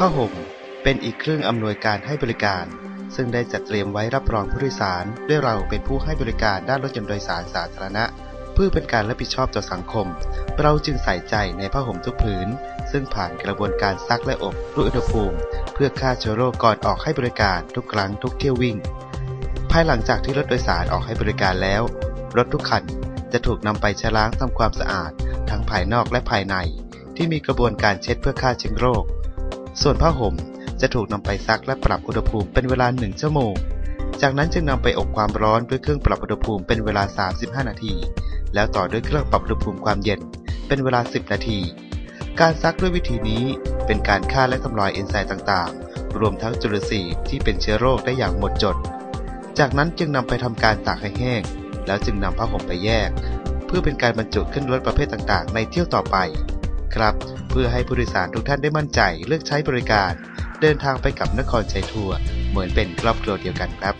ผ้าห่มเป็นอีกเครื่องอำนวยการให้บริการ ซึ่งได้จัดเตรียมไว้รับรองผู้โดยสารด้วยเราเป็นผู้ให้บริการด้านรถยนต์โดยสารสาธารณะ เพื่อเป็นการรับผิดชอบต่อสังคม เราจึงใส่ใจในผ้าห่มทุกผืน ซึ่งผ่านกระบวนการซักและอบด้วยอุณหภูมิ เพื่อฆ่าเชื้อโรคก่อนออกให้บริการทุกครั้งทุกเที่ยววิ่ง ภายหลังจากที่รถโดยสารออกให้บริการแล้ว รถทุกคันจะถูกนำไปชะล้างทำความสะอาด ทั้งภายนอกและภายใน ที่มีกระบวนการเช็ดเพื่อฆ่าเชื้อโรค ส่วนผ้าห่มจะถูกนำไปซักและปรับอุณหภูมิเป็นเวลา 1 ชั่วโมง จากนั้นจึงนำไปอบความร้อนด้วยเครื่องปรับอุณหภูมิเป็นเวลา 35 นาที แล้วต่อด้วยเครื่องปรับอุณหภูมิความเย็นเป็นเวลา 10 นาที การซักด้วยวิธีนี้เป็นการฆ่าและทำลายเอนไซม์ต่างๆ รวมทั้งจุลทรีย์ที่เป็นเชื้อโรคได้อย่างหมดจด จากนั้นจึงนำไปทำการตากให้แห้ง แล้วจึงนำผ้าห่มไปแยก เพื่อเป็นการบรรจุขึ้นรถประเภทต่างๆ ในเที่ยวต่อไป ครับ เพื่อให้ผู้โดยสารทุกท่านได้มั่นใจเลือกใช้บริการ เดินทางไปกับนครชัยทัวร์เหมือนเป็นครอบครัวเดียวกันครับ